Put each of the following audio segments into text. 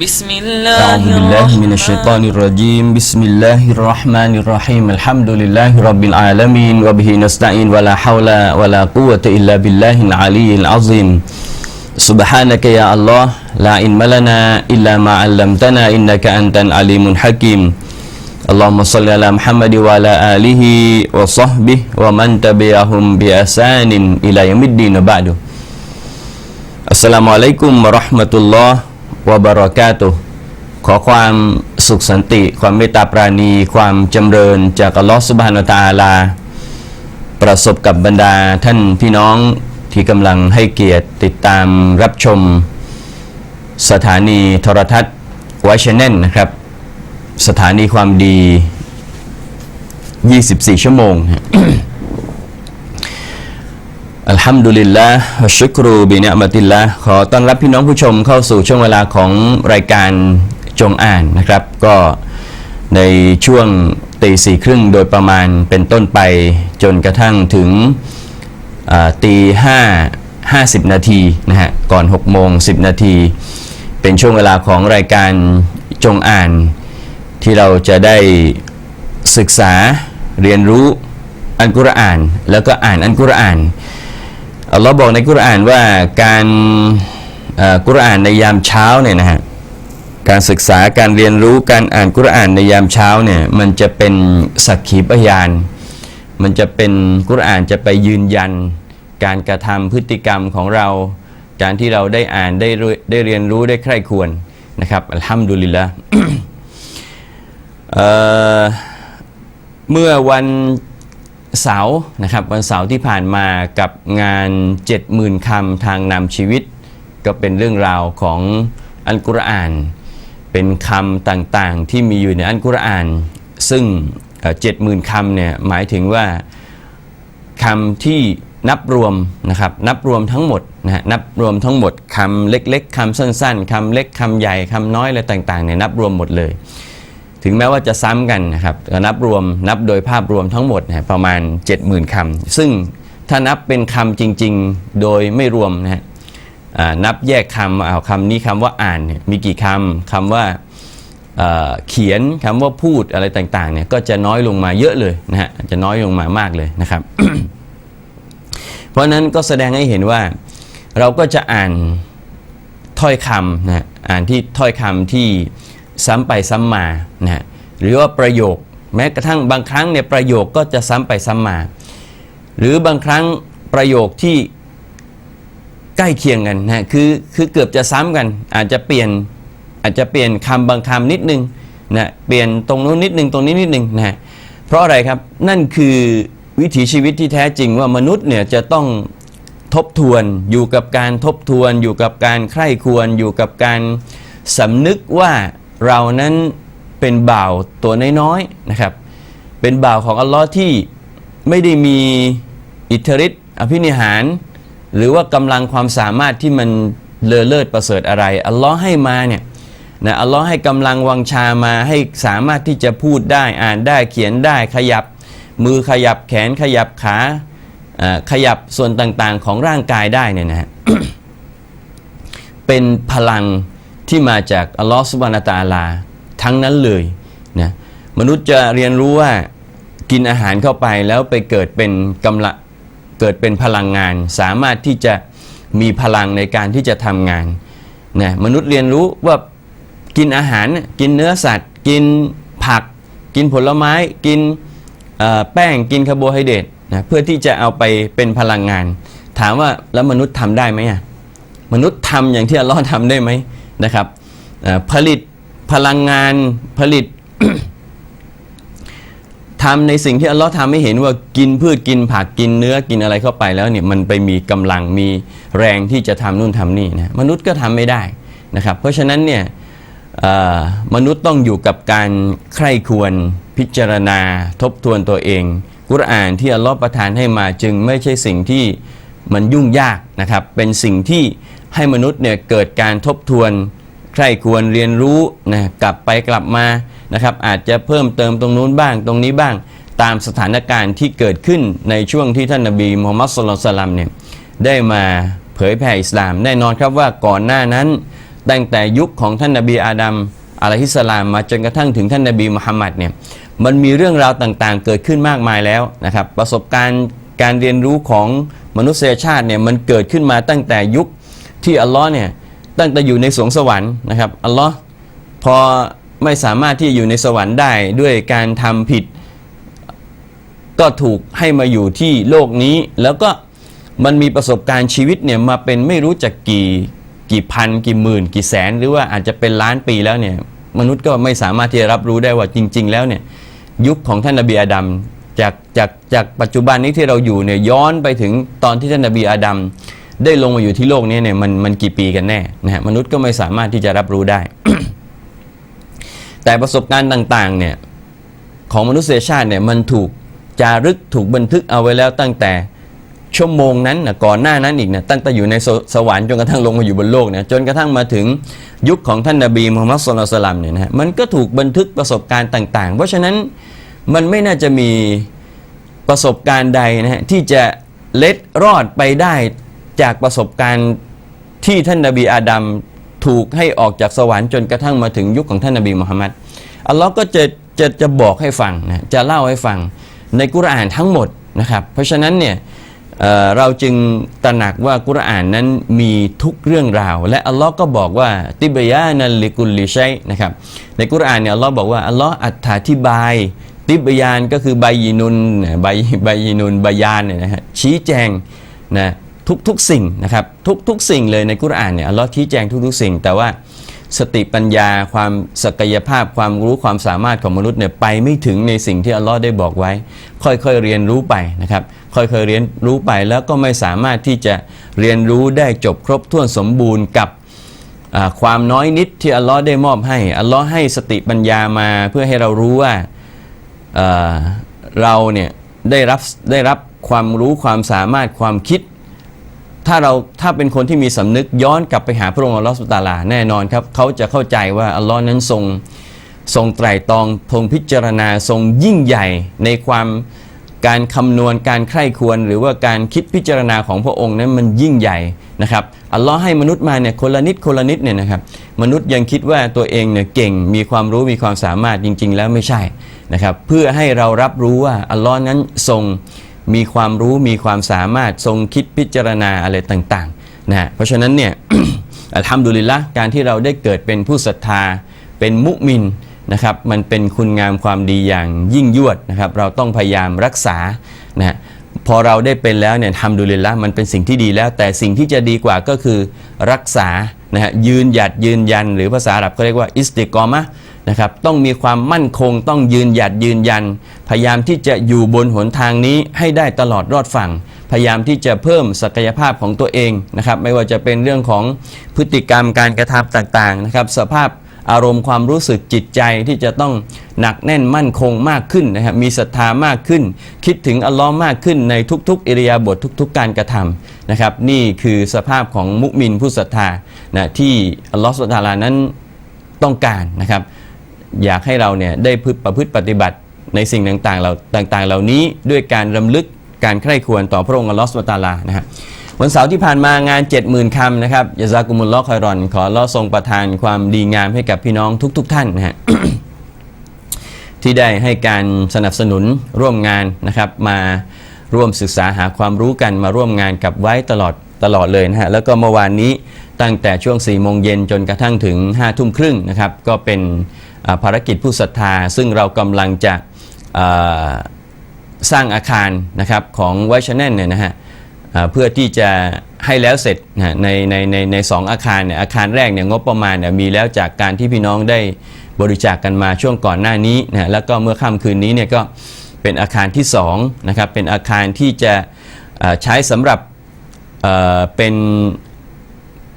بسم الله أعوذ بالله من الشيطان الرجيم. بسم الله الرحمن الرحيم. الحمد لله رب العالمين وبه نستعين ولا حول ولا قوة إلا بالله العلي العظيم. سبحانك يا الله لا علم لنا إلا ما علمتنا إنك أنت العليم الحكيم. اللهم صل على محمد وعلى آله وصحبه ومن تبعهم بأسان إلى يوم الدين. بعده السلام عليكم ورحمة الله วะเราะห์มะตุลลอกาตุฮ์ขอความสุขสันติ ความเมตตาปราณี ความจำเริญจากอัลลอฮ์ซุบฮานะฮูวะตาลา ประสบกับบรรดาท่านพี่น้องที่กำลังให้เกียรติติดตามรับชม สถานีโทรทัศน์ไวชแนลนะครับ สถานีความดี 24 ชั่วโมง อัลฮัมดุลิลละชุกรูบิเนอมติลละขอต้อนรับพี่น้องผู้ชมเข้าสู่ช่วงเวลาของรายการจงอ่านนะครับ ก็ในช่วงตีสี่ครึ่งโดยประมาณเป็นต้นไปจนกระทั่งถึงตีห้าห้าสิบนาทีนะฮะก่อน6โมง10 นาที เป็นช่วงเวลาของรายการจงอ่าน ที่เราจะได้ศึกษาเรียนรู้อัลกุรอาน แล้วก็อ่านอัลกุรอาน อัลลอฮ์บอกในกุรอานว่าการกุรอานในยามเช้าเนี่ยนะฮะการศึกษาการเรียนรู้การอ่านกุรอานในยามเช้าเนี่ยมันจะเป็นสักขีพยาน มันจะเป็นกุรอานจะไปยืนยัน การกระทำพฤติกรรมของเรา การที่เราได้อ่านได้รู้ได้เรียนรู้ได้ใคร่ควรนะครับอัลฮัมดุลิลละเเมื่อวัน เสาร์นะครับวันเสาร์ที่ผ่านมากับงาน 70,000คำทางนำชีวิต ก็เป็นเรื่องราวของอัลกุรอาน เป็นคำต่างๆที่มีอยู่ในอัลกุรอาน ซึ่งเจ็ดหมื่นคำเนี่ยหมายถึงว่าคำที่นับรวมนะครับนับรวมทั้งหมดนะฮะนับรวมทั้งหมดคำเล็กๆคำสั้นๆคำเล็กคำใหญ่คำน้อยอะไรต่างๆเนี่ยนับรวมหมดเลย ถึงแม้ว่าจะซ้ำกันนะครับนับรวมนับโดยภาพรวมทั้งหมดนะประมาณ 70,000คำซึ่งถ้านับเป็นคำจริง ๆ โดยไม่รวมนะฮะนับแยกคำเอาคำนี้คำว่าอ่านมีกี่คำคำว่าเเขียนคำว่าพูดอะไรต่างๆเนี่ยก็จะน้อยลงมาเยอะเลยนะฮะจะน้อยลงมามากเลยนะครับ เพราะนั้นก็แสดงให้เห็นว่าเราก็จะอ่านถ้อยคำนะอ่านที่ถ้อยคำที่ ซ้ำไปซ้ำมานะฮะหรือว่าประโยค แม้กระทั่งบางครั้งเนี่ยประโยคก็จะซ้ำไปซ้ำมา หรือบางครั้งประโยคที่ใกล้เคียงกันนะฮะคือคือเกือบจะซ้ำกัน อาจจะเปลี่ยนอาจจะเปลี่ยนคำบางคำนิดนึงนะเปลี่ยนตรงนู้นนิดนึงตรงนี้นิดนึงนะฮะเพราะอะไรครับนั่นคือวิถีชีวิตที่แท้จริงว่ามนุษย์เนี่ยจะต้องทบทวนอยู่กับการทบทวน อยู่กับการใคร่ควร อยู่กับการสำนึกว่า เรานั้นเป็นบ่าวตัวน้อยๆนะครับ เป็นบ่าวของอัลลอฮ์ที่ไม่ได้มีอิทธิฤทธิ์อภินิหาร หรือว่ากำลังความสามารถที่มันเลอเลิศประเสริฐอะไรอัลลอฮ์ให้มาเนี่ยนะอัลลอฮ์ให้กำลังวังชามาให้สามารถที่จะพูดได้อ่านได้เขียนได้ขยับ มือขยับแขนขยับขาขยับส่วนต่างๆของร่างกายได้เนี่ยนะฮะเป็นพลัง ที่มาจากอัลลอฮฺสุบานาตาลา ทั้งนั้นเลยนะมนุษย์จะเรียนรู้ว่ากินอาหารเข้าไปแล้วไปเกิดเป็นกำลังเกิดเป็นพลังงาน สามารถที่จะมีพลังในการที่จะทำงานนะมนุษย์เรียนรู้ว่ากินอาหารกินเนื้อสัตว์ กินผัก กินผลไม้ กินแป้งกินคาร์โบไฮเดรตนะเพื่อที่จะเอาไปเป็นพลังงาน ถามว่าแล้วมนุษย์ทำได้ไหมอะมนุษย์ทำอย่างที่อัลลอฮ์ทำได้ไหม นะครับผลิตพลังงานผลิตทำในสิ่งที่อัลลอฮ์ทำให้เห็นว่ากินพืชกินผักกินเนื้อกินอะไรเข้าไปแล้วเนี่ยมันไปมีกำลังมีแรงที่จะทำนู่นทำนี่นะมนุษย์ก็ทำไม่ได้นะครับ เพราะฉะนั้นเนี่ยมนุษย์ต้องอยู่กับการใคร่ควรพิจารณาทบทวนตัวเอง กุรอานที่อัลลอฮ์ประทานให้มาจึงไม่ใช่สิ่งที่มันยุ่งยากนะครับ เป็นสิ่งที่ ให้มนุษย์เนี่ยเกิดการทบทวนใคร่ควรเรียนรู้นะกลับไปกลับมานะครับ อาจจะเพิ่มเติมตรงนู้นบ้างตรงนี้บ้างตามสถานการณ์ที่เกิดขึ้นในช่วงที่ท่านนบีมูฮัมมัดสุลลัลสลัมเนี่ยได้มาเผยแผ่อิสลาม แน่นอนครับว่าก่อนหน้านั้น ตั้งแต่ยุคของท่านนบีอาดัมอะลัยฮิสสลามมาจนกระทั่งถึงท่านนบีมุฮัมมัดเนี่ยมันมีเรื่องราวต่างๆ เกิดขึ้นมากมายแล้วนะครับ ประสบการณ์การเรียนรู้ของมนุษยชาติเนี่ยมันเกิดขึ้นมาตั้งแต่ยุค ที่อัลลอฮ์เนี่ยตั้งแต่อยู่ในสวงสวรรค์นะครับอัลลอฮ์พอไม่สามารถที่อยู่ในสวรรค์ได้ด้วยการทำผิด ก็ถูกให้มาอยู่ที่โลกนี้ แล้วก็มันมีประสบการณ์ชีวิตเนี่ยมาเป็นไม่รู้จักกี่กี่พันกี่หมื่น กี่แสน หรือว่าอาจจะเป็นล้านปีแล้วเนี่ยมนุษย์ก็ไม่สามารถที่จะรับรู้ได้ว่าจริง ๆ แล้วเนี่ยยุคของท่านนบีอาดัมจากจากจากปัจจุบันนี้ที่เราอยู่เนี่ยย้อนไปถึงตอนที่ท่านนบีอาดัม ได้ลงมาอยู่ที่โลกนี้เนี่ยมันมันกี่ปีกันแน่นะฮะมนุษย์ก็ไม่สามารถที่จะรับรู้ได้ แต่ประสบการณ์ต่างๆเนี่ยของมนุษยชาติเนี่ยมันถูกจารึกถูกบันทึกเอาไว้แล้วตั้งแต่ชั่วโมงนั้นนะก่อนหน้านั้นอีกนะตั้งแต่อยู่ในสสวรรค์จนกระทั่งลงมาอยู่บนโลกเนี่ยจนกระทั่งมาถึงยุคของท่านนบีมูฮัมมัดสุลลัลสลัมเนี่ยนะฮะมันก็ถูกบันทึกประสบการณ์ต่าง ๆ เพราะฉะนั้นมันไม่น่าจะมีประสบการณ์ใดนะฮะที่จะเล็ดรอดไปได้ จากประสบการณ์ที่ท่านนบีอาดัมถูกให้ออกจากสวรรค์จนกระทั่งมาถึงยุคของท่านนบีมุฮัมมัดอัลลอฮ์ก็จะจะจะบอกให้ฟังนะจะเล่าให้ฟังในกุรอานทั้งหมดนะครับ เพราะฉะนั้นเนี่ยเเราจึงตระหนักว่ากุรอานนั้นมีทุกเรื่องราว และอัลลอฮ์ก็บอกว่าติบยานันลิกุลลิชัยนะครับในกุรอานเนี่ยอัลลอฮ์บอกว่าอัลลอฮ์อธิบาย ติบยานก็คือใบยีนุนใบใบยีนุนใบยานเนี่ยนะฮะชี้แจงนะ ทุกทุกสิ่งนะครับทุกทุกสิ่งเลยในกุรอานเนี่ยอัลลอฮ์ชี้แจงทุกทุกสิ่ง แต่ว่าสติปัญญาความศักยภาพความรู้ความสามารถของมนุษย์เนี่ยไปไม่ถึงในสิ่งที่อัลลอฮ์ได้บอกไว้ ค่อยๆเรียนรู้ไปนะครับ ค่อยๆเรียนรู้ไปแล้วก็ไม่สามารถที่จะเรียนรู้ได้จบครบถ้วนสมบูรณ์กับความน้อยนิดที่อัลลอฮ์ได้มอบให้อัลลอฮ์ให้สติปัญญามาเพื่อให้เรารู้ว่าเราเนี่ยได้รับได้รับความรู้ความสามารถความคิด ถ้าเราถ้าเป็นคนที่มีสำนึกย้อนกลับไปหาพระองค์อัลลอฮฺสุตาลาแน่นอนครับ เขาจะเข้าใจว่าอัลลอฮ์นั้นทรงทรงไตร่ตรองทรงพิจารณาทรงยิ่งใหญ่ในความการคำนวณการใคร่ควรหรือว่าการคิดพิจารณาของพระองค์นั้นมันยิ่งใหญ่นะครับอัลลอฮ์ให้มนุษย์มาเนี่ยคนละนิดคนละนิดเนี่ยนะครับมนุษย์ยังคิดว่าตัวเองเนี่ยเก่งมีความรู้มีความสามารถจริง ๆ แล้วไม่ใช่นะครับเพื่อให้เรารับรู้ว่าอัลลอฮ์นั้นทรง มีความรู้มีความสามารถทรงคิดพิจารณาอะไรต่างๆนะเพราะฉะนั้นเนี่ยอัลฮัมดุลิลละการที่เราได้เกิดเป็นผู้ศรัทธา เป็นมุมินนะครับมันเป็นคุณงามความดีอย่างยิ่งยวดนะครับเราต้องพยายามรักษานะพอเราได้เป็นแล้วเนี่ยทำดุลิลละมันเป็นสิ่งที่ดีแล้ว แต่สิ่งที่จะดีกว่าก็คือรักษานะฮะยืนหยัดยืนยัน หรือภาษาอาหรับเขาเรียกว่าอิสติกอมะ นะครับต้องมีความมั่นคงต้องยืนหยัดยืนยัน พยายามที่จะอยู่บนหนทางนี้ให้ได้ตลอดรอดฝั่ง พยายามที่จะเพิ่มศักยภาพของตัวเองนะครับไม่ว่าจะเป็นเรื่องของพฤติกรรมการกระทำต่างๆนะครับสภาพอารมณ์ความรู้สึกจิตใจที่จะต้องหนักแน่นมั่นคงมากขึ้นนะครับมีศรัทธามากขึ้น คิดถึงอัลลอฮ์มากขึ้นในทุกๆ อิริยาบถทุก ๆ การกระทำนะครับนี่คือสภาพของมุมินผู้ศรัทธานะที่อัลลอฮ์สุลตารานั้นต้องการนะครับ อยากให้เราเนี่ยได้พึประพฤติปฏิบัติในสิ่งต่างๆเราต่างๆ เหล่านี้ด้วยการรำลึกการใคร่ควรต่อพระองค์อัลลอฮฺสุบตาลานะฮะวันเสาร์ที่ผ่านมางาน 70,000คำนะครับยาซากุมุลลอคอยรอน ขอลอทรงประทานความดีงามให้กับพี่น้องทุก ๆ ท่านนะฮะที่ได้ให้การสนับสนุนร่วมงานนะครับ มาร่วมศึกษาหาความรู้กันมาร่วมงานกับไว้ตลอดตลอดเลยนะฮะแล้วก็เมื่อวานนี้ตั้งแต่ช่วง4ี่โมงเย็นจนกระทั่งถึง5้าทุ่มครึ่งนะครับ ก็เป็น ภารกิจผู้ศรัทธา ซึ่งเรากำลังจะสร้างอาคารนะครับของไวชแนลเนี่ยนะฮะเพื่อที่จะให้แล้วเสร็จในในในในสองอาคารเนี่ยอาคารแรกเนี่ยงบประมาณเนี่ยมีแล้วจากการที่พี่น้องได้บริจาคกกันมาช่วงก่อนหน้านี้นะฮะแล้วก็เมื่อค่ำคืนนี้เนี่ยก็เป็นอาคารที่2นะครับเป็นอาคารที่จะใช้สำหรับเอ่อเป็น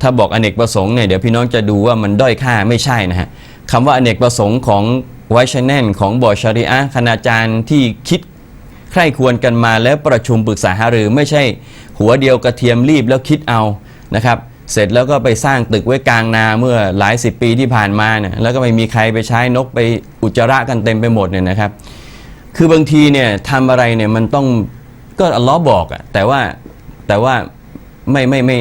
ถ้าบอกอเนกประสงค์เนี่ยเดี๋ยวพี่น้องจะดูว่ามันด้อยค่าไม่ใช่นะฮะ คำว่าอเนกประสงค์ของไวชแนนของบอร์ชาริอะคณาจารย์ที่คิดใคร่ควรกันมาแล้วประชุมปรึกษาหารือไม่ใช่หัวเดียวกระเทียมรีบแล้วคิดเอานะครับ เสร็จแล้วก็ไปสร้างตึกไว้กลางนาเมื่อหลายสิบปีที่ผ่านมาเนี่ยแล้วก็ไม่มีใครไปใช้นกไปอุจจาระกันเต็มไปหมดเนี่ยนะครับ คือบางทีเนี่ยทำอะไรเนี่ยมันต้องก็อัลลอฮ์บอกอะแต่ว่าแต่ว่าไม่ไม่ไม่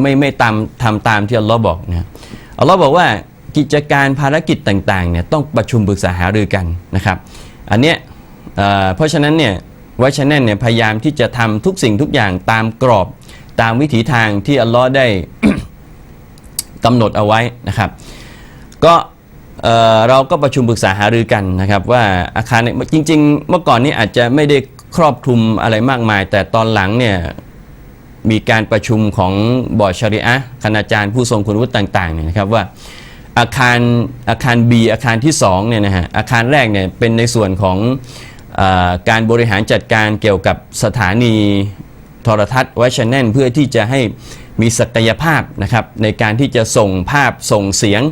ไม่ไม่ตามทำตามที่อัลลอฮ์บอกนะอัลเลอฮ์บอกว่า กิจการภารกิจต่างๆเนี่ยต้องประชุมปรึกษาหารือกันนะครับ อันเนี้ยเเพราะฉะนั้นเนี่ยไวชแนนเนี่ยพยายามที่จะทำทุกสิ่งทุกอย่างตามกรอบตามวิถีทางที่อัลลอฮ์ได้กำหนดเอาไว้นะครับ ก็เอ่อเราก็ประชุมปรึกษาหารือกันนะครับว่าอาคารเนี่ยจริง ๆ เมื่อก่อนนี้อาจจะไม่ได้ครอบคลุมอะไรมากมาย แต่ตอนหลังเนี่ยมีการประชุมของบอร์ดชริอะคณาจารย์ผู้ทรงคุณวุฒิต่างๆเนี่ยนะครับว่า อาคารอาคาร B อาคารที่2เนี่ยนะฮะอาคารแรกเนี่ยเป็นในส่วนของออการบริหารจัดการเกี่ยวกับสถานีโทรทัศน์ไวชแนลเพื่อที่จะให้มีศักยภาพนะครับในการที่จะส่งภาพส่งเสียง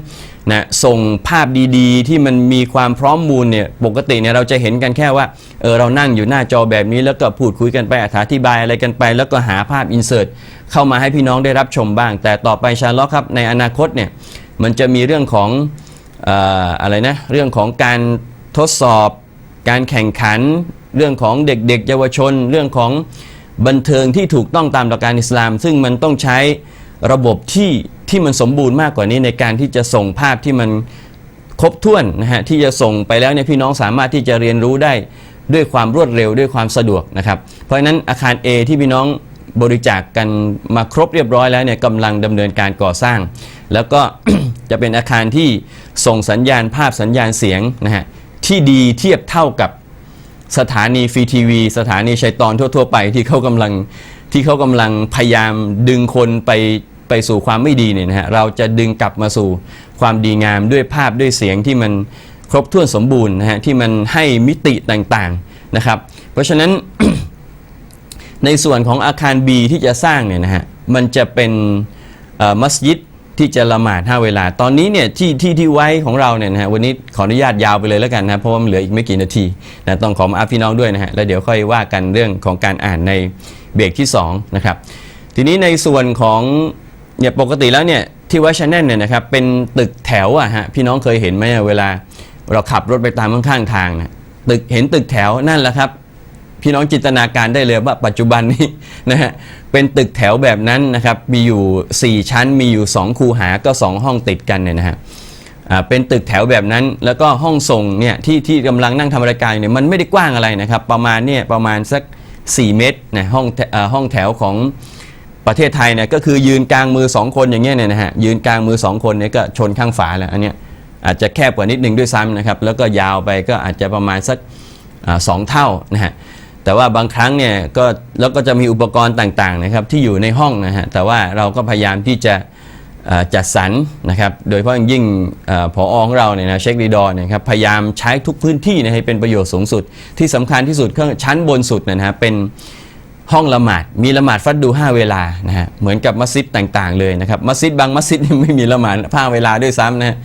นะส่งภาพดีๆ ที่มันมีความพร้อมมูลเนี่ยปกติเนี่ยเราจะเห็นกันแค่ว่าเออเรานั่งอยู่หน้าจอแบบนี้แล้วก็พูดคุยกันไปอธิบายอะไรกันไป แล้วก็หาภาพอินเสิร์ตเข้ามาให้พี่น้องได้รับชมบ้าง แต่ต่อไปชาล็อกครับในอนาคตเนี่ย มันจะมีเรื่องของออะไรนะเรื่องของการทดสอบการแข่งขัน เรื่องของเด็กๆ เยาวชน เรื่องของบันเทิงที่ถูกต้องตามหลักการอิสลาม ซึ่งมันต้องใช้ระบบที่ที่มันสมบูรณ์มากกว่านี้ในการที่จะส่งภาพที่มันครบถ้วนนะฮะที่จะส่งไปแล้วเนี่ยพี่น้องสามารถที่จะเรียนรู้ได้ด้วยความรวดเร็วด้วยความสะดวกนะครับเพราะฉะนั้นอาคาร A ที่พี่น้องบริจาคกกันมาครบเรียบร้อยแล้วเนี่ยกำลังดำเนินการก่อสร้าง แล้วก็จะเป็นอาคารที่ส่งสัญญาณภาพสัญญาณเสียงนะฮะที่ดีเทียบเท่ากับสถานีฟรีทีวี สถานีชัยตอนทั่ว ๆ ไปที่เขากำลังที่เขากำลังพยายามดึงคนไปไปสู่ความไม่ดีเนี่ยนะฮะเราจะดึงกลับมาสู่ความดีงามด้วยภาพด้วยเสียงที่มันครบถ้วนสมบูรณ์นะฮะที่มันให้มิติต่างๆนะครับ เพราะฉะนั้นในส่วนของอาคาร B ที่จะสร้างเนี่ยนะฮะมันจะเป็นมัสยิด ที่จะละหมาดห้าเวลา ตอนนี้เนี่ยที่ที่ที่ไว้ของเราเนี่ยนะฮะวันนี้ขออนุญาตยาวไปเลยแล้วกันนะเพราะว่ามันเหลืออีกไม่กี่นาทีนะต้องขอมาอาพี่น้องด้วยนะฮะแล้วเดี๋ยวค่อยว่ากันเรื่องของการอ่านในเบรกที่สองนะครับทีนี้ในส่วนของเนี่ยปกติแล้วเนี่ยที่วัชแนนเนี่ยนะครับเป็นตึกแถวอะฮะพี่น้องเคยเห็นไหมเวลาเราขับรถไปตามข้างทางนะตึกเห็นตึกแถวนั่นแหละครับ พี่น้องจินตนาการได้เลยว่าปัจจุบันนี้นะฮะเป็นตึกแถวแบบนั้นนะครับมีอยู่ 4 ชั้นมีอยู่ 2 คูหาก็ 2 ห้องติดกันเนี่ยนะฮะเป็นตึกแถวแบบนั้นแล้วก็ห้องส่งเนี่ยที่ที่กำลังนั่งทำรายการเนี่ยมันไม่ได้กว้างอะไรนะครับ ประมาณเนี่ยประมาณสัก 4 เมตรนะห้องห้องแถวของประเทศไทยเนี่ยก็คือยืนกลางมือ 2 คนอย่างเงี้ยเนี่ยนะฮะยืนกลางมือ 2 คนเนี่ยก็ชนข้างฝาแล้วอันเนี้ยอาจจะแคบกว่านิดนึงด้วยซ้ำนะครับแล้วก็ยาวไปก็อาจจะประมาณสักสองเท่านะฮะ แต่ว่าบางครั้งเนี่ยก็แล้วก็จะมีอุปกรณ์ต่างๆนะครับที่อยู่ในห้องนะฮะแต่ว่าเราก็พยายามที่จะจัดสรรนะครับโดยเฉพาะยิ่งอผอของเราเนี่ยนะเช็คดีดอร์นี่ยครับพยายามใช้ทุกพื้นที่นะให้เป็นประโยชน์สูงสุด ที่สำคัญที่สุดเครื่องชั้นบนสุดนะฮะเป็นห้องละหมาดมีละหมาดฟัดดู 5 เวลานะฮะเหมือนกับมัสยิดต่างๆเลยนะครับมัสยิดบางมัสยิดไม่มีละหมาดห้าเวลาด้วยซ้ำนะฮะ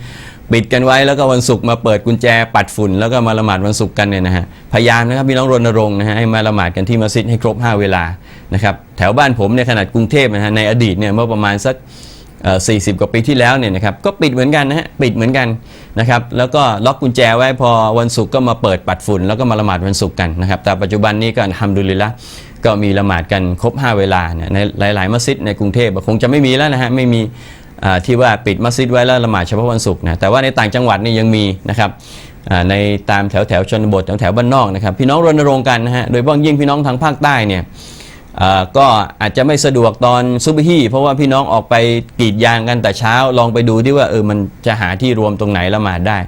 ปิดกันไว้แล้วก็วันศุกร์มาเปิดกุญแจปัดฝุ่น แล้วก็มาละหมาดวันศุกร์กันเนี่ยนะฮะพยายามนะครับพี่น้องรณรงค์นะฮะให้มาละหมาดกันที่มัสยิดให้ครบ 5 เวลานะครับแถวบ้านผมเนี่ยขนาดกรุงเทพนะฮะในอดีตเนี่ยเมื่อประมาณสักเอ่อ40กว่าปีที่แล้วเนี่ยนะครับก็ปิดเหมือนกันนะฮะปิดเหมือนกันนะครับแล้วก็ล็อกกุญแจไว้พอวันศุกร์ก็มาเปิดปัดฝุ่น แล้วก็มาละหมาดวันศุกร์กันนะครับแต่ปัจจุบันนี้ก็อัลฮัมดุลิลละก็มีละหมาดกันครบ 5 เวลาเนี่ยในหลาย ๆ มัสยิดในกรุงเทพคงจะไม่มีแล้วนะฮะไม่มี ที่ว่าปิดมัสยิดไว้แล้วละหมาดเฉพาะวันศุกร์นะแต่ว่าในต่างจังหวัดนี่ยังมีนะครับในตามแถวแถวชนบทแถวแถวบ้านนอกนะครับ พี่น้องรณรงค์กันนะฮะโดยเฉพาะยิ่งพี่น้องทางภาคใต้เนี่ยก็อาจจะไม่สะดวกตอนซุบฮีเพราะว่าพี่น้องออกไปกรีดยางกันแต่เช้าลองไปดูที่ว่าเออมันจะหาที่รวมตรงไหนละหมาดได้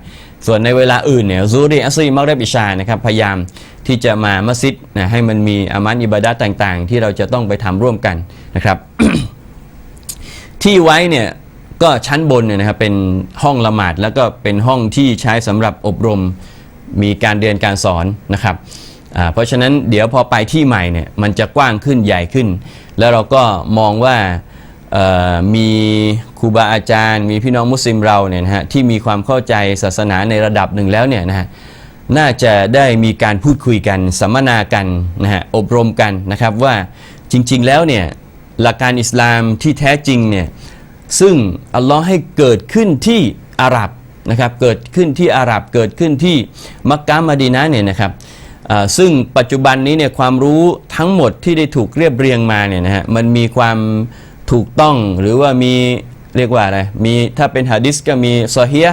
ส่วนในเวลาอื่นเนี่ยซูรีอัสรีมักเรบอิชานะครับพยายามที่จะมามัสยิดนะให้มันมีอามันอิบาดะต่างๆ ที่เราจะต้องไปทำร่วมกันนะครับ ที่ไว้เนี่ยก็ชั้นบนเนี่ยนะครับเป็นห้องละหมาดแล้วก็เป็นห้องที่ใช้สำหรับอบรมมีการเรียนการสอนนะครับเพราะฉะนั้นเดี๋ยวพอไปที่ใหม่เนี่ยมันจะกว้างขึ้นใหญ่ขึ้น แล้วเราก็มองว่ามีครูบาอาจารย์ มีพี่น้องมุสลิมเราเนี่ยนะฮะที่มีความเข้าใจศาสนาในระดับหนึ่งแล้วเนี่ยนะฮะน่าจะได้มีการพูดคุยกันสัมมนากันนะฮะอบรมกันนะครับว่าจริง ๆ แล้วเนี่ย หลักการอิสลามที่แท้จริงเนี่ยซึ่งอัลลอฮ์ให้เกิดขึ้นที่อาหรับนะครับเกิดขึ้นที่อาหรับเกิดขึ้นที่มักกะมะดีนะเนี่ยนะครับซึ่งปัจจุบันนี้เนี่ยความรู้ทั้งหมดที่ได้ถูกเรียบเรียงมาเนี่ยนะฮะมันมีความถูกต้องหรือว่ามีเรียกว่าอะไรมีถ้าเป็นฮะดิษก็มีซอฮีย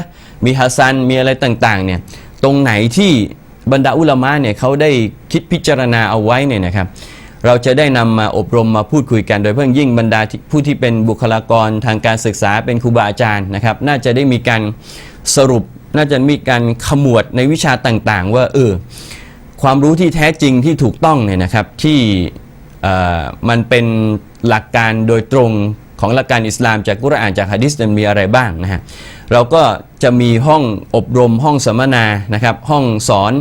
มีฮัสซันมีอะไรต่างๆเนี่ยตรงไหนที่บรรดาอุลามะเนี่ยเขาได้คิดพิจารณาเอาไว้เนี่ยนะครับ เราจะได้นำมาอบรมมาพูดคุยกัน โดยเพิ่งยิ่งบรรดาผู้ที่เป็นบุคลากรทางการศึกษาเป็นครูบาอาจารย์นะครับ น่าจะได้มีการสรุป น่าจะมีการขมวดในวิชาต่างๆ ว่าเออความรู้ที่แท้จริงที่ถูกต้องเนี่ยนะครับที่มันเป็นหลักการโดยตรงของหลักการอิสลามจากกุรอานจากฮะดิษมีอะไรบ้างนะฮะเราก็จะมีห้องอบรมห้องสัมมนานะครับห้องสอน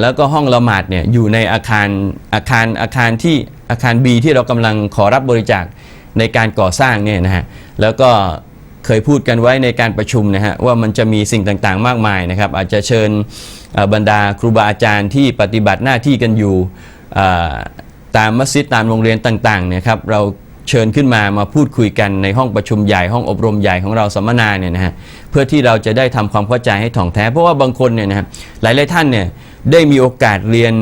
แล้วก็ห้องละหมาดเนี่ยอยู่ในอาคารอาคารอาคารที่อาคาร B ที่เรากำลังขอรับบริจาคในการก่อสร้างเนี่ยนะฮะแล้วก็เคยพูดกันไว้ในการประชุมนะฮะว่ามันจะมีสิ่งต่างๆ มากมายนะครับ อาจจะเชิญบรรดาครูบาอาจารย์ที่ปฏิบัติหน้าที่กันอยู่ตามมัสยิดตามโรงเรียนต่างๆเนี่ยครับเราเชิญขึ้นมามาพูดคุยกันในห้องประชุมใหญ่ห้องอบรมใหญ่ของเราสัมมนาเนี่ยนะฮะเพื่อที่เราจะได้ทำความเข้าใจให้ถ่องแท้ เพราะว่าบางคนเนี่ยนะครับหลายๆท่านเนี่ย ได้มีโอกาสเรียน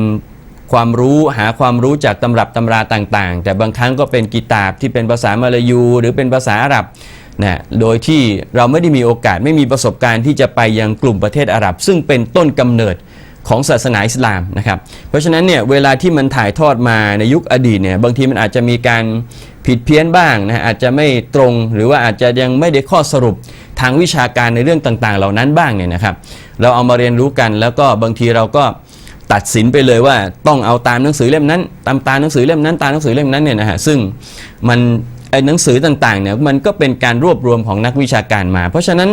ความรู้หาความรู้จากตำรับตำราต่างๆ แต่บางครั้งก็เป็นกีตาบที่เป็นภาษามาลายู หรือเป็นภาษาอาหรับนะโดยที่เราไม่ได้มีโอกาสไม่มีประสบการณ์ที่จะไปยังกลุ่มประเทศอาหรับ ซึ่งเป็นต้นกำเนิด ของศาสนาอิสลามนะครับ เพราะฉะนั้นเนี่ยเวลาที่มันถ่ายทอดมาในยุคอดีตเนี่ยบางทีมันอาจจะมีการผิดเพี้ยนบ้างนะอาจจะไม่ตรงหรือว่าอาจจะยังไม่ได้ข้อสรุปทางวิชาการในเรื่องต่างๆ เหล่านั้นบ้างเนี่ยนะครับเราเอามาเรียนรู้กันแล้วก็บางทีเราก็ตัดสินไปเลยว่าต้องเอาตามหนังสือเล่มนั้น ตามตามหนังสือเล่มนั้นตามหนังสือเล่มนั้นเนี่ยนะฮะซึ่งมันไอ้หนังสือต่างๆเนี่ยมันก็เป็นการรวบรวมของนักวิชาการมา เพราะฉะนั้น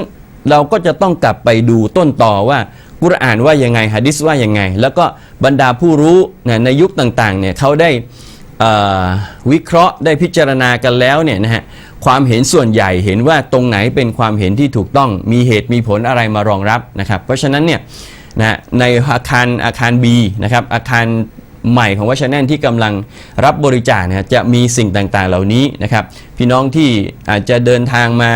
เราก็จะต้องกลับไปดูต้นต่อว่า กุรอานว่ายังไงฮะดิษว่ายังไง แล้วก็บรรดาผู้รู้เนี่ยในยุคต่างๆเนี่ยเขาได้วิเคราะห์ได้พิจารณากันแล้วเนี่ยนะฮะความเห็นส่วนใหญ่เห็นว่าตรงไหนเป็นความเห็นที่ถูกต้องมีเหตุมีผลอะไรมารองรับนะครับ เพราะฉะนั้นเนี่ยนะในอาคารอาคาร B นะครับอาคาร ใหม่ของวัชแนนที่กำลังรับบริจาคนะจะมีสิ่งต่างๆเหล่านี้นะครับพี่น้องที่อาจจะเดินทางมา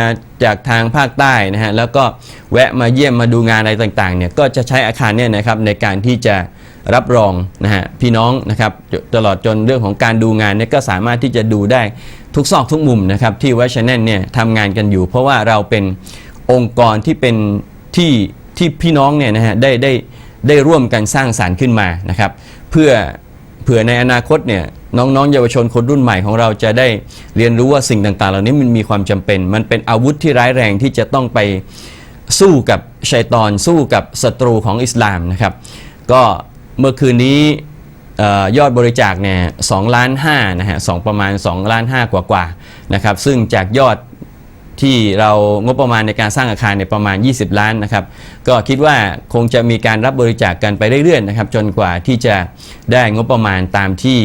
จากทางภาคใต้นะฮะแล้วก็แวะมาเยี่ยมมาดูงานอะไรต่างๆเนี่ยก็จะใช้อาคารเนี่ยนะครับในการที่จะรับรองนะฮะพี่น้องนะครับตลอดจนเรื่องของการดูงานเนี่ยก็สามารถที่จะดูได้ทุกซอกทุกมุมนะครับที่วัชแนนเนี่ยทำงานกันอยู่ เพราะว่าเราเป็นองค์กรที่เป็นที่ที่พี่น้องเนี่ยนะฮะได้ได้ได้ร่วมกันสร้างสารรค์ขึ้นมานะครับ พื่อเผื่อในอนาคตเนี่ยน้องๆ เยาวชนคนรุ่นใหม่ของเราจะได้เรียนรู้ว่าสิ่งต่างๆ เหล่านี้มันมีความจำเป็น มันเป็นอาวุธที่ร้ายแรงที่จะต้องไปสู้กับชัยตอนสู้กับศัตรูของอิสลามนะครับ ก็เมื่อคืนนี้ออยอดบริจาคเนี่ยสองล้านห้านะฮะสองประมาณ2ล้านห้ากว่าๆนะครับซึ่งจากยอด ที่เรางบประมาณในการสร้างอาคารเนี่ยประมาณ 20 ล้านนะครับ ก็คิดว่าคงจะมีการรับบริจาคกกันไปเรื่อยๆนะครับ จนกว่าที่จะได้งบประมาณตามที่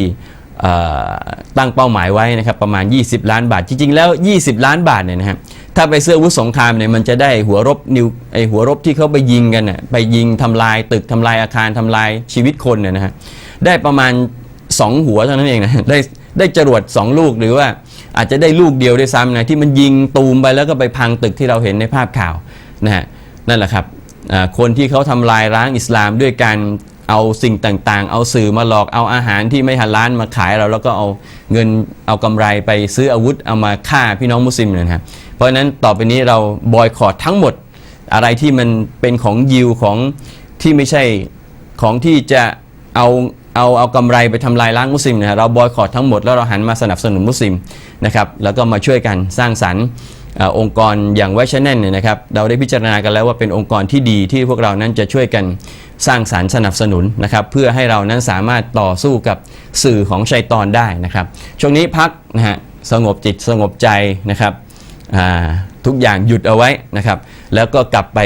ตั้งเป้าหมายไว้นะครับประมาณ 20 ล้านบาท จริงๆ แล้ว 20 ล้านบาทเนี่ยนะครับถ้าไปซื้อวุธสงครามเนี่ยมันจะได้หัวรบนิวไอหัวรบที่เขาไปยิงกันน่ะไปยิงทำลายตึกทำลายอาคารทำลายชีวิตคนเนี่ยนะฮะได้ประมาณ 2 หัวเท่านั้นเองนะได้ได้จรวด 2 ลูกหรือว่า อาจจะได้ลูกเดียวด้วยซ้ำนะที่มันยิงตูมไปแล้วก็ไปพังตึกที่เราเห็นในภาพข่าวนะฮะนั่นแหละครับคนที่เขาทำลายล้างอิสลามด้วยการเอาสิ่งต่างๆ เอาสื่อมาหลอกเอาอาหารที่ไม่ฮัลล้านมาขายเราแล้วก็เอาเงินเอากำไรไปซื้ออาวุธเอามาฆ่าพี่น้องมุสลิมนยนะครับเพราะฉะนั้นต่อไปนี้เราบอยคอรดทั้งหมดอะไรที่มันเป็นของยิวของที่ไม่ใช่ของที่จะเอา เอาเอากำไรไปทำลายล้างมุสลิมนะฮะเราบอยคอรดทั้งหมดแล้วเราหันมาสนับสนุนมุสลิมนะครับแล้วก็มาช่วยกันสร้างสรรค์องค์กรอย่างไวชแนนเนี่ยนะครับเราได้พิจารณากันแล้วว่าเป็นองค์กรที่ดีที่พวกเรานั้นจะช่วยกันสร้างสรรค์สนับสนุนนะครับเพื่อให้เรานั้นสามารถต่อสู้กับสื่อของชัยตอนได้นะครับช่วงนี้พักนะฮะสงบจิตสงบใจนะครับทุกอย่างหยุดเอาไว้นะครับ แล้วก็กลับไป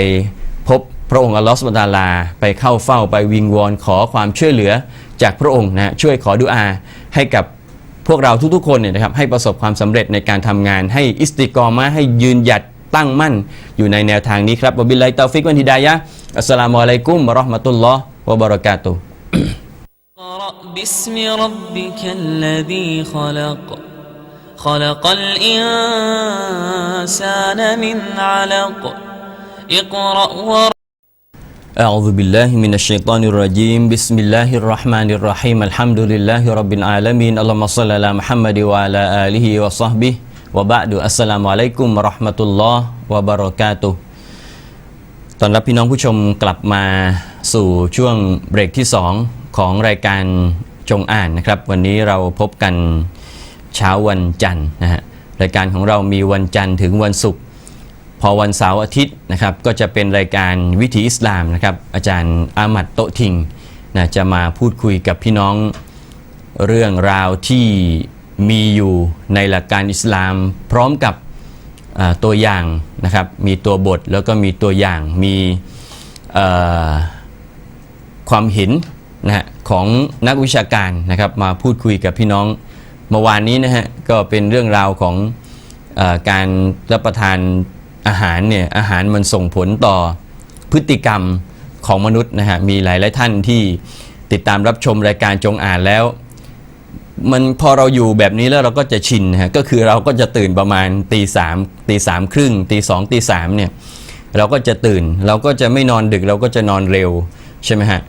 พบพระองค์อัลลอฮฺสุบตาลา ไปเข้าเฝ้าไปวิงวอนขอความช่วยเหลือ จากพระองค์นะช่วยขอดุอาให้กับ พวกเราทุกๆคนเนี่ยนะครับให้ประสบความสำเร็จในการทำงานให้อิสติกรอมะให้ยืนหยัดตั้งมั่นอยู่ในแนวทางนี้ครับวะบิลลาฮิตาฟิกวันฮิดายะห์อัสสลามุอะลัยกุมวะเราะห์มะตุลลอฮ์วะบะเราะกาตุฮ์ اقرأ باسم ربك الذي خلق خلق الإنسان من علق اقرأ وربك أعوذ بالله من الشيطان الرجيم بسم الله الرحمن الرحيم الحمد لله رب العالمين اللهم صل على محمد وعلى آله وصحبه وبعد السلام عليكم ورحمة الله وبركاته ตอนรับพี่น้องผู้ชมกลับมาสู่ช่วงเบรกที่ 2 ของรายการจงอ่านนะครับ วันนี้เราพบกันเช้าวันจันทร์นะฮะรายการของเรามีวันจันทร์ถึงวันศุกร์ พอวันเสาร์อาทิตย์นะครับก็จะเป็นรายการวิถีอิสลามนะครับอาจารย์อามัดโตทิงนะจะมาพูดคุยกับพี่น้องเรื่องราวที่มีอยู่ในหลักการอิสลาม พร้อมกับตัวอย่างนะครับมีตัวบทแล้วก็มีตัวอย่างมีความเห็นนะฮะของนักวิชาการนะครับมาพูดคุยกับพี่น้องเมื่อวานนี้นะฮะก็เป็นเรื่องราวของอการรับประทาน อาหารเนี่ยอาหารมันส่งผลต่อพฤติกรรมของมนุษย์นะฮะมีหลายหลายท่านที่ติดตามรับชมรายการจงอ่านแล้ว มันพอเราอยู่แบบนี้แล้วเราก็จะชินนะฮะก็คือเราก็จะตื่นประมาณตีสามตีสามครึ่งตีสองตีสามเนี่ยเราก็จะตื่น เราก็จะไม่นอนดึกเราก็จะนอนเร็วใช่ไหมฮะ